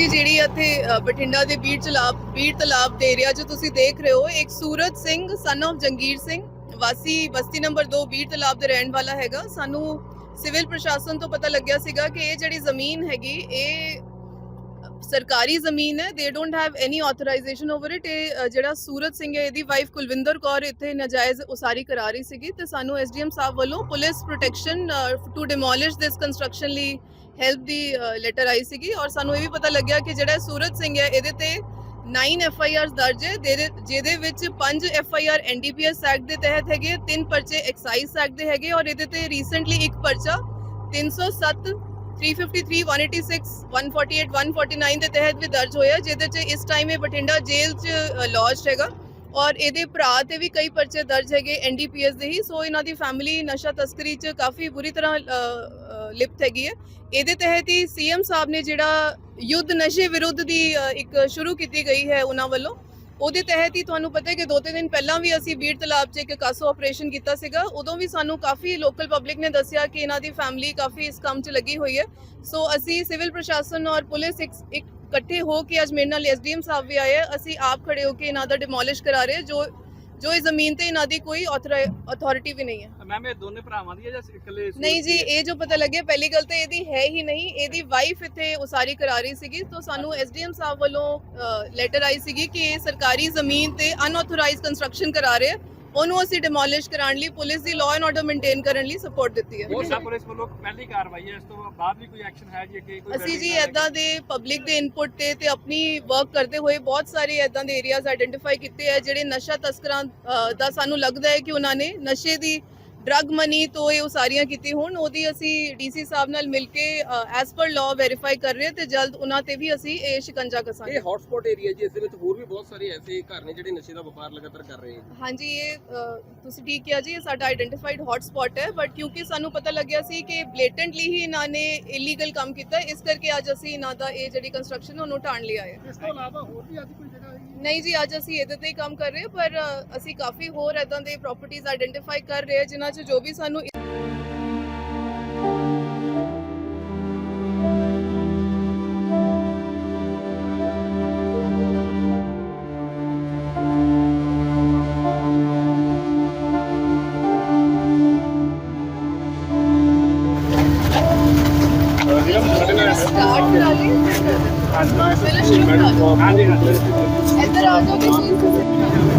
ਜੀ ਜਿਹੜੀ ਇੱਥੇ ਅ, ਬਠਿੰਡਾ ਦੇ ਬੀੜ ਤਲਾਬ ਬੀੜ ਤਲਾਬ ਦੇ ਏਰੀਆ 'ਚ ਤੁਸੀਂ ਦੇਖ ਰਹੇ ਹੋ ਇੱਕ ਸੂਰਜ ਸਿੰਘ ਸਨ of ਜੰਗੀਰ ਸਿੰਘ ਵਾਸੀ ਬਸਤੀ ਨੰਬਰ 2 ਬੀੜ ਤਲਾਬ ਦੇ ਰਹਿਣ ਵਾਲਾ ਹੈਗਾ। ਸਾਨੂੰ ਸਿਵਲ ਪ੍ਰਸ਼ਾਸਨ ਤੋਂ ਪਤਾ ਲੱਗਿਆ ਸੀਗਾ ਕਿ ਇਹ ਜਿਹੜੀ ਜ਼ਮੀਨ ਹੈਗੀ ਇਹ ਸਰਕਾਰੀ ਜ਼ਮੀਨ ਹੈ they don't have any authorisation over it ਇਹ ਅ, ਜਿਹੜਾ ਸੂਰਤ ਸਿੰਘ ਹੈ ਇਹਦੀ ਵਾਈਫ ਕੁਲਵਿੰਦਰ ਕੌਰ ਇੱਥੇ ਨਾਜਾਇਜ਼ ਉਸਾਰੀ ਕਰਾ ਰਹੀ ਸੀਗੀ ਤੇ ਸਾਨੂੰ ਐਸਡੀਐਮ ਸਾਹਿਬ ਵੱਲੋਂ police protection to demolish this construction ਲਈ ਹੈਲਪ ਦੀ ਲੈਟਰ ਆਈ ਸੀਗੀ ਔਰ ਸਾਨੂੰ ਇਹ ਵੀ ਪਤਾ ਲੱਗਿਆ ਕਿ ਜਿਹੜਾ ਸੂਰਤ ਸਿੰਘ ਹੈ ਇਹਦੇ ਤੇ 9 ਐਫ ਆਈ ਆਰ ਦਰਜ ਹੈ ਜਿਹਦੇ- ਜਿਹਦੇ ਵਿੱਚ 5 F I R N D P NDPS act ਦੇ ਤਹਿਤ ਹੈਗੇ ਤਿੰਨ ਪਰਚੇ ਐਕਸਾਈਜ਼ ਐਕਟ ਦੇ ਹੈਗੇ ਔਰ ਇਹਦੇ ਤੇ ਰੀਸੈਂਟਲੀ ਇੱਕ ਪਰਚਾ 307 353 186 148 149 ਦੇ ਤਹਿਤ ਵੀ ਦਰਜ ਹੋਇਆ, ਜਿਹਦੇ ਚ ਇਸ ਟਾਈਮ ਇਹ ਬਠਿੰਡਾ ਜੇਲ੍ਹ ਚ ਲੌਜਡ ਹੈਗਾ ਔਰ ਇਹਦੇ ਭਰਾ ਤੇ ਵੀ ਕਈ ਪਰਚੇ ਦਰਜ ਹੈਗੇ ਐਨਡੀਪੀਐਸ ਦੇ ਹੀ ਸੋ ਇਹਨਾਂ ਦੀ ਫੈਮਿਲੀ ਨਸ਼ਾ ਤਸਕਰੀ ਚ ਕਾਫੀ ਬੁਰੀ ਤਰ੍ਹਾਂ ਲਿਪਤ ਹੈਗੀ ਹੈ। ਇਹਦੇ ਤਹਿਤ ਹੀ ਸੀਐਮ ਸਾਹਿਬ ਨੇ ਜਿਹੜਾ ਯੁੱਧ ਨਸ਼ੇ ਵਿਰੁੱਧ ਦੀ ਇੱਕ ਸ਼ੁਰੂ ਕੀਤੀ ਗਈ ਹੈ ਉਹਨਾਂ ਵੱਲੋਂ ਉਹਦੇ ਤਹਿਤ ਹੀ ਤੁਹਾਨੂੰ ਪਤਾ ਹੈ ਕਿ ਦੋ ਤਿੰਨ ਦਿਨ ਪਹਿਲਾਂ ਵੀ ਅਸੀਂ ਬੀੜ ਤਲਾਬ 'ਚ ਇੱਕ ਕਾਸੋ ਆਪਰੇਸ਼ਨ ਕੀਤਾ ਸੀਗਾ, ਉਦੋਂ ਵੀ ਸਾਨੂੰ ਕਾਫੀ ਲੋਕਲ ਪਬਲਿਕ ਨੇ ਦੱਸਿਆ ਕਿ ਇਹਨਾਂ ਦੀ ਫੈਮਿਲੀ ਕਾਫੀ ਇਸ ਕੰਮ 'ਚ ਲੱਗੀ ਹੋਈ ਹੈ ਸੋ ਅਸੀਂ ਸਿਵਲ ਪ੍ਰਸ਼ਾਸਨ ਔਰ ਪੁਲਿਸ ਇੱਕ ਇੱਕ ਇਕੱਠੇ ਹੋ ਕੇ ਅੱਜ ਮੇਰੇ ਨਾਲ ਐਸਡੀਐਮ ਸਾਹਿਬ ਵੀ ਆਏ ਆ। ਅਸੀਂ ਆਪ ਖੜੇ ਹੋ ਕੇ ਇਹਨਾਂ ਦਾ ਡਿਮੋਲਿਸ਼ ਕਰਾ ਰਹੇ ਜੋ ਜੋ ਇਸ ਜ਼ਮੀਨ ਤੇ ਇਹਨਾਂ ਦੀ ਕੋਈ ਅਥਾਰਟੀ ਵੀ ਨਹੀਂ ਹੈ। ਮੈਮ ਇਹ ਦੋਨੇ ਭਰਾਵਾਂ ਦੀ ਹੈ ਜਾਂ ਇਕੱਲੇ ਨਹੀਂ ਜੀ? ਇਹ ਜੋ ਪਤਾ ਲੱਗਿਆ ਪਹਿਲੀ ਗੱਲ ਤਾਂ ਇਹਦੀ ਹੈ ਹੀ ਨਹੀਂ। ਇਹਦੀ ਵਾਈਫ ਇੱਥੇ ਉਸਾਰੀ ਕਰਾ ਰਹੀ ਸੀਗੀ ਤਾਂ ਸਾਨੂੰ ਐਸਡੀਐਮ ਸਾਹਿਬ ਵੱਲੋਂ ਲੈਟਰ ਆਈ ਸੀਗੀ ਕਿ ਇਹ ਸਰਕਾਰੀ ਜ਼ਮੀਨ ਤੇ ਅਨਆਥੋਰਾਈਜ਼ਡ ਕੰਸਟਰਕਸ਼ਨ ਕਰਾ ਰਹੇ ਉਹਨੂੰ ਅਸੀਂ ਡਿਮੋਲਿਸ਼ ਕਰਾਉਣ ਲਈ ਪੁਲਿਸ ਦੀ ਲਾਅ ਐਂਡ ਆਰਡਰ ਮੇਨਟੇਨ ਕਰਨ ਲਈ ਸਪੋਰਟ ਦਿੱਤੀ ਹੈ ਬਠਿੰਡਾ ਪੁਲਿਸ ਵੱਲੋਂ ਪਹਿਲੀ ਕਾਰਵਾਈ ਹੈ ਇਸ ਤੋਂ ਬਾਅਦ ਵੀ ਕੋਈ ਐਕਸ਼ਨ ਹੈ ਜੀ ਅੱਗੇ ਕੋਈ ਅਸੀਂ ਜੀ ਹੈ? ਇਦਾਂ ਦੇ ਪਬਲਿਕ ਦੇ ਇਨਪੁਟ ਤੇ ਤੇ ਆਪਣੀ ਵਰਕ ਕਰਦੇ ਹੋਏ ਬਹੁਤ ਸਾਰੇ ਇਦਾਂ ਦੇ ਏਰੀਆਜ਼ ਆਇਡੈਂਟੀਫਾਈ ਕੀਤੇ ਆ ਜਿਹੜੇ ਨਸ਼ਾ ਤਸਕਰਾਂ ਦਾ ਸਾਨੂੰ ਲੱਗਦਾ ਹੈ ਕਿ ਉਹਨਾਂ ਨੇ ਨਸ਼ੇ ਦੀ ਡਰਗ ਮਨੀ ਤੋਂ ਇਹ ਉਸਾਰੀਆਂ ਕੀਤੀ। ਹੋਣ ਉਹਦੀ ਅਸੀਂ ਡੀਸੀ ਸਾਹਿਬ ਨਾਲ ਮਿਲ ਕੇ ਐਸ ਪਰ ਲਾਅ ਵੈਰੀਫਾਈ ਕਰ ਰਹੇ ਤੇ ਜਲਦ ਉਹਨਾਂ ਤੇ ਵੀ ਅਸੀਂ ਇਹ ਸ਼ਿਕੰਜਾ ਕਸਾਂਗੇ। ਇਹ ਹੌਟਸਪੌਟ ਏਰੀਆ ਜੀ ਇਸ ਦੇ ਵਿੱਚ ਹੋਰ ਵੀ ਬਹੁਤ ਸਾਰੇ ਐਸੇ ਘਰ ਨੇ ਜਿਹੜੇ ਨਸ਼ੇ ਦਾ ਵਪਾਰ ਲਗਾਤਾਰ ਕਰ ਰਹੇ ਹਨ ਹਾਂਜੀ ਇਹ ਤੁਸੀਂ ਠੀਕ ਕਿਹਾ ਜੀ ਇਹ ਸਾਡਾ ਆਇਡੈਂਟੀਫਾਈਡ ਹੌਟ ਸਪੌਟ ਹੈ ਬਟ ਕਿਉਂਕਿ ਸਾਨੂੰ ਪਤਾ ਲੱਗਿਆ ਸੀ ਕਿ ਬਲੇਟੈਂਟਲੀ ਹੀ ਇਹਨਾਂ ਨੇ ਇਲੀਗਲ ਕੰਮ ਕੀਤਾ ਇਸ ਕਰਕੇ ਅੱਜ ਅਸੀਂ ਇਹਨਾਂ ਦਾ ਇਹ ਜਿਹੜੀ ਕੰਸਟਰਕਸ਼ਨ ਉਹਨੂੰ ਢਾਣ ਲਿਆ ਹੈ। ਇਸ ਤੋਂ ਇਲਾਵਾ ਹੋਰ ਵੀ ਅੱਜ ਕੋਈ ਜਗ੍ਹਾ ਨਹੀਂ ਜੀ ਅੱਜ ਅਸੀਂ ਇਹਦੇ ਤੇ ਹੀ ਕੰਮ ਕਰ ਰਹੇ ਹਾਂ ਪਰ ਅਸੀਂ ਕਾਫੀ ਹੋਰ ਇਦਾਂ ਦੇ ਪ੍ਰਾਪਰਟੀਆਂ ਆਇਡੈਂਟੀਫਾਈ ਕਰ ਰਹੇ ਹਾਂ ਜਿਨ੍ਹਾਂ 'ਚ ਜੋ ਵੀ ਸਾਨੂੰ ਸਟਾਰਟ ਕਰਾ ਲਈ। ਹਾਂਜੀ। 是啊就